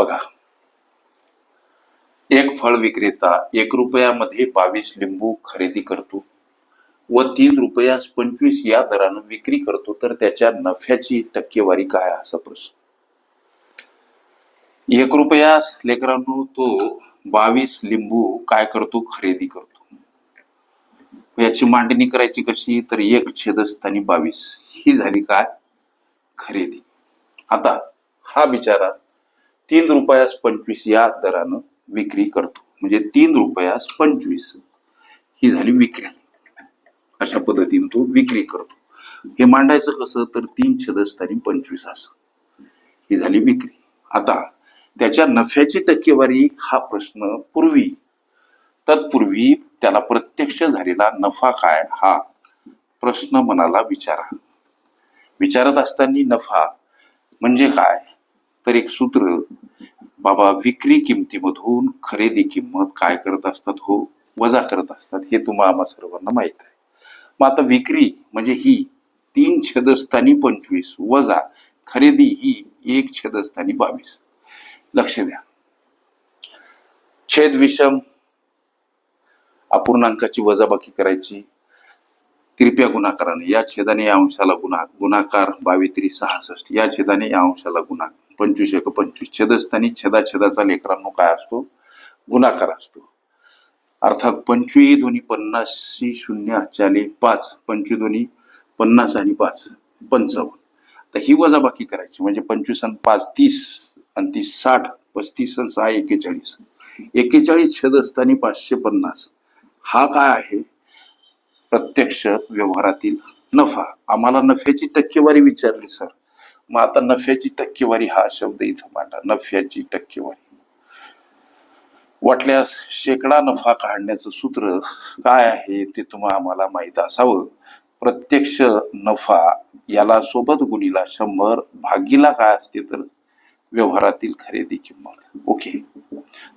बघा. एक फळ विक्रेता एक रुपयामध्ये बावीस लिंबू खरेदी करतो व तीन रुपयास पंचवीस या दरानं विक्री करतो तर त्याच्या नफ्याची टक्केवारी काय असा प्रश्न. एक रुपयास लेकरांनो तो बावीस लिंबू काय करतो? खरेदी करतो. याची मांडणी करायची कशी? तर एक छेदस्थानी बावीस. ही झाली काय? खरेदी. आता हा बिचारा तीन रुपयास पंचवीस या दरानं विक्री करतो. म्हणजे तीन रुपयास पंचवीस ही झाली विक्री. अशा पद्धतीने तो विक्री करतो. हे मांडायचं कसं? तर तीन छदस्थानी पंचवीस असं ही झाली विक्री. आता त्याच्या नफ्याची टक्केवारी हा प्रश्न पूर्वी तत्पूर्वी त्याला प्रत्यक्ष झालेला नफा काय हा प्रश्न मनाला विचारा. विचारत असताना नफा म्हणजे काय? तर एक सूत्र बाबा विक्री किमतीमधून खरेदी किंमत काय करत असतात? हो वजा करत असतात. हे तुम्हाला आम्हा सर्वांना माहीत आहे. मग आता विक्री म्हणजे ही तीन छदस्थानी पंचवीस वजा खरेदी ही एक छदस्थानी बावीस. लक्ष द्या. छेद विषम अपूर्णांकाची वजाबाकी करायची तिरप्या गुणाकाराने या छेदाने या अंशाला गुणा गुणाकार बावीत्री सहासष्ट. या छेदाने या अंशाला गुणा पंचवीस एक पंचवीस. छेदस्थानी छेदा छेदाचा लेकरांनो काय असतो? गुणाकार असतो. अर्थात पंचवी दोन्ही पन्नासशी शून्य चाले पाच. पंचवीस दोन्ही पन्नास आणि पाच. पंचावन्न. तर ही वजाबाकी करायची. म्हणजे पंचवीस आणि पाच तीस. आणि तीस साठ. पस्तीस आणि सहा एक्केचाळीस एक्केचाळीस छेदस्थानी पाचशे पन्नास. हा काय आहे? प्रत्यक्ष व्यवहारातील नफा. आम्हाला नफ्याची टक्केवारी विचारली सर. मग आता नफ्याची टक्केवारी हा शब्द इथं मांडा. नफ्याची टक्केवारी. वाटल्यास शेकडा नफा काढण्याचं सूत्र काय आहे ते तुम्हाला आम्हाला माहीत असावं. प्रत्यक्ष नफा याला सोबत गुणीला शंभर भागीला काय असते तर व्यवहारातील खरेदी किंमत. ओके.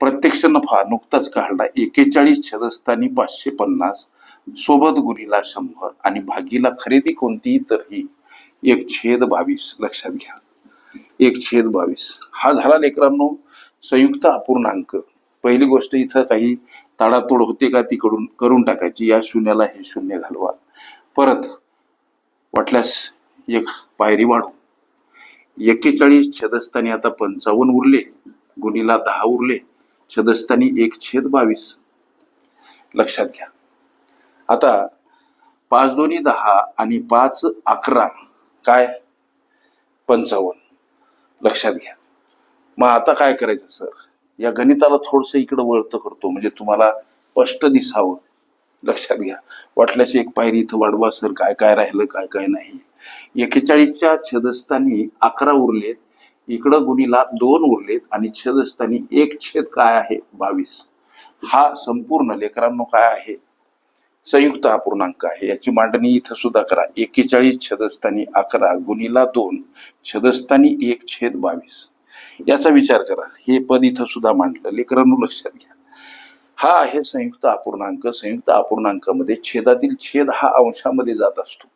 प्रत्यक्ष नफा नुकताच काढला. एकेचाळीस छदस्थानी पाचशे पन्नास सोबत गुणीला शंभर आणि भागीला खरेदी कोणती तर ही एक छेद बावीस. लक्षात घ्या. एक छेद बावीस. हा झाला लेकरांनो संयुक्त अपूर्णांक. पहिली गोष्ट इथं काही ताडातोड होते का तिकडून करून टाकायची. या शून्याला हे शून्य घालवा. परत वाटल्यास एक पायरी वाढू एक्केचाळीस छेदस्थानी आता पंचावन्न उरले. गुणीला दहा उरले. छेदस्थानी एक छेद बावीस. लक्षात घ्या. आता पाच दोन्ही दहा आणि पाच अकरा काय? पंचावन्न. लक्षात घ्या. मग आता काय करायचं सर? या गणिताला थोडस इकडं वळतं करतो म्हणजे तुम्हाला स्पष्ट दिसावं. लक्षात घ्या. वाटल्यास एक पायरी इथं वाढवा सर. काय काय राहिलं काय काय नाही. एकेचाळीसच्या छेदस्थानी अकरा उरलेत. इकडं गुणीला दोन उरलेत आणि छेदस्थानी एक छेद काय आहे? बावीस. हा संपूर्ण लेकरांनो काय आहे? संयुक्त अपूर्णांक आहे. याची मांडणी इथं सुद्धा करा. एकेचाळीस छदस्थानी अकरा गुणीला दोन छदस्थानी एक छेद बावीस. याचा विचार करा. हे पद इथं सुद्धा मांडलं. लेकरांनो लक्षात घ्या. हा आहे संयुक्त अपूर्णांक संयुक्त अपूर्णांकामध्ये छेदातील छेद हा अंशामध्ये जात असतो.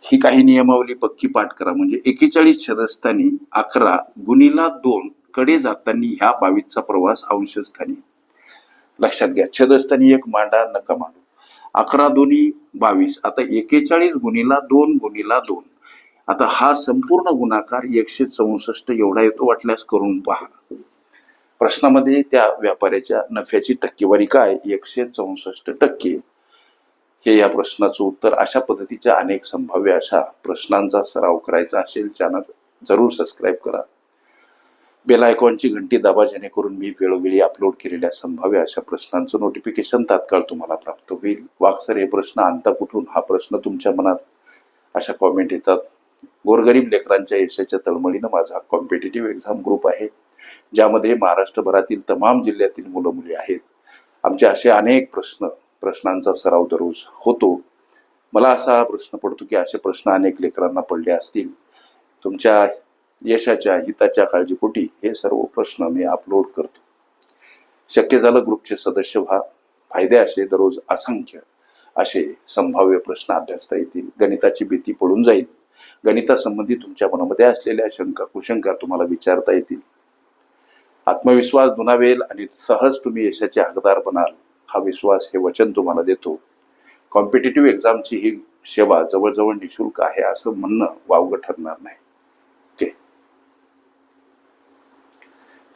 ही काही नियमावली पक्की पाठ करा. म्हणजे एकेचाळीस छदस्थानी अकरा गुणीला दोन कडे जाताना ह्या बावीसचा प्रवास अंशस्थानी. लक्षात घ्या. छदस्थानी एक मांडा नका मांडू. अकरा दोन्ही बावीस. आता एकेचाळीस गुणीला दोन गुणीला दोन. आता हा संपूर्ण गुणाकार एकशे चौसष्ट एवढा येतो वाटल्यास करून पहा. प्रश्नामध्ये त्या व्यापाऱ्याच्या नफ्याची टक्केवारी काय? एकशे चौसष्ट टक्के. हे या प्रश्नाचं उत्तर अशा पद्धतीच्या अनेक संभाव्य अशा प्रश्नांचा सराव करायचा असेल चॅनल जरूर सबस्क्राईब करा. बेल आयकॉनची घंटी दाबा जेणेकरून मी वेळोवेळी अपलोड केलेल्या संभाव्य अशा प्रश्नांचं नोटिफिकेशन तात्काळ तुम्हाला प्राप्त होईल. वाक्सर हे प्रश्न आणता कुठून? हा प्रश्न तुमच्या मनात. अशा कॉमेंट येतात. गोरगरीब लेकरांच्या यशाच्या तळमळीनं माझा कॉम्पिटेटिव्ह एक्झाम ग्रुप आहे ज्यामध्ये महाराष्ट्रभरातील तमाम जिल्ह्यातील मुलं मुली आहेत. आमचे असे अनेक प्रश्न प्रश्नांचा सराव दररोज होतो. मला असा प्रश्न पडतो की असे प्रश्न अनेक लेकरांना पडले असतील. तुमच्या यशाच्या हिताच्या काळजीपोटी हे सर्व प्रश्न मी अपलोड करतो. शक्य झालं ग्रुपचे सदस्य व्हा. फायदे असे दररोज असंख्य असे संभाव्य प्रश्न अभ्यासता येतील. गणिताची भीती पडून जाईल. गणितासंबंधी तुमच्या मनामध्ये असलेल्या शंका कुशंका तुम्हाला विचारता येतील. आत्मविश्वास दुनावेल आणि सहज तुम्ही यशाचे हकदार बनाल. हा विश्वास हे वचन तुम्हाला देतो. कॉम्पिटेटिव्ह एक्झामची ही सेवा जवळजवळ निशुल्क आहे असं म्हणणं वावगं ठरणार नाही.